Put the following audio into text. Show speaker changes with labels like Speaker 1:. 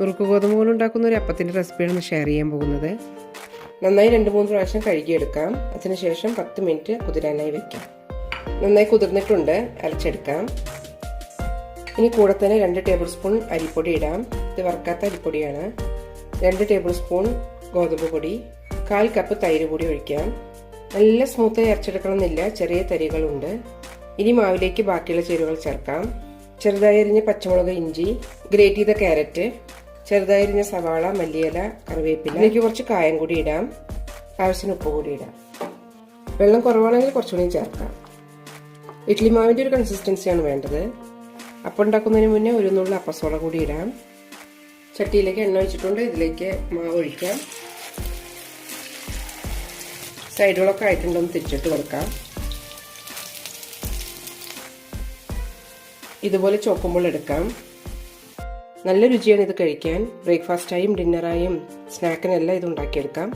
Speaker 1: നുറുക്ക് ഗോതമ്പ് കൊണ്ട് ഉണ്ടാക്കുന്ന ഒരു അപ്പത്തിന്റെ റെസിപ്പിയാണ് ഷെയർ ചെയ്യാൻ പോകുന്നത്. നന്നായി രണ്ട് മൂന്ന് പ്രാവശ്യം കഴുകിയെടുക്കാം. അതിനുശേഷം പത്ത് മിനിറ്റ് കുതിരാനായി വെക്കാം. നന്നായി കുതിർന്നിട്ടുണ്ട്. അരച്ചെടുക്കാം. ഇനി കൂടെ തന്നെ രണ്ട് ടേബിൾ സ്പൂൺ അരിപ്പൊടി ഇടാം. ഇത് വറുക്കാത്ത അരിപ്പൊടിയാണ്. രണ്ട് ടേബിൾ സ്പൂൺ ഗോതമ്പ് പൊടി. കാൽ കപ്പ് തൈര് കൂടി ഒഴിക്കാം. നല്ല സ്മൂത്തായി അരച്ചെടുക്കണമെന്നില്ല. ചെറിയ തരികളുണ്ട്. ഇനി മാവിലേക്ക് ബാക്കിയുള്ള ചേരുവകൾ ചേർക്കാം. ചെറുതായി അരിഞ്ഞ പച്ചമുളക് ഇഞ്ചി ഗ്രേറ്റ് ചെയ്ത ക്യാരറ്റ് ചെറുതായി അരിഞ്ഞ സവാള മല്ലിയില കറിവേപ്പില. ഇതിലേക്ക് കുറച്ച് കായം കൂടി ഇടാം. ആവശ്യത്തിന് ഉപ്പ് കൂടി ഇടാം. വെള്ളം കുറവാണെങ്കിൽ കുറച്ചുകൂടി ചേർക്കാം. ഇഡ്ലി മാവിന്റെ ഒരു കൺസിസ്റ്റൻസിയാണ് വേണ്ടത്. അപ്പം ഉണ്ടാക്കുന്നതിന് മുന്നേ ഒരു നുള്ള അപ്പസോള കൂടി ഇടാം. ചട്ടിയിലേക്ക് എണ്ണ ഒഴിച്ചിട്ടുണ്ട്. ഇതിലേക്ക് മാവ് ഒഴിക്കാം. സൈഡുകളൊക്കെ ആയിട്ടുണ്ടെന്ന് തിരിച്ചിട്ട് കൊടുക്കാം. ഇതുപോലെ ചോക്കുമ്പോൾ എടുക്കാം. നല്ല രുചിയാണ് ഇത് കഴിക്കാൻ. ബ്രേക്ക്ഫാസ്റ്റായും ഡിന്നറായും സ്നാക്കിനെല്ലാം ഇത് ഉണ്ടാക്കിയെടുക്കാം.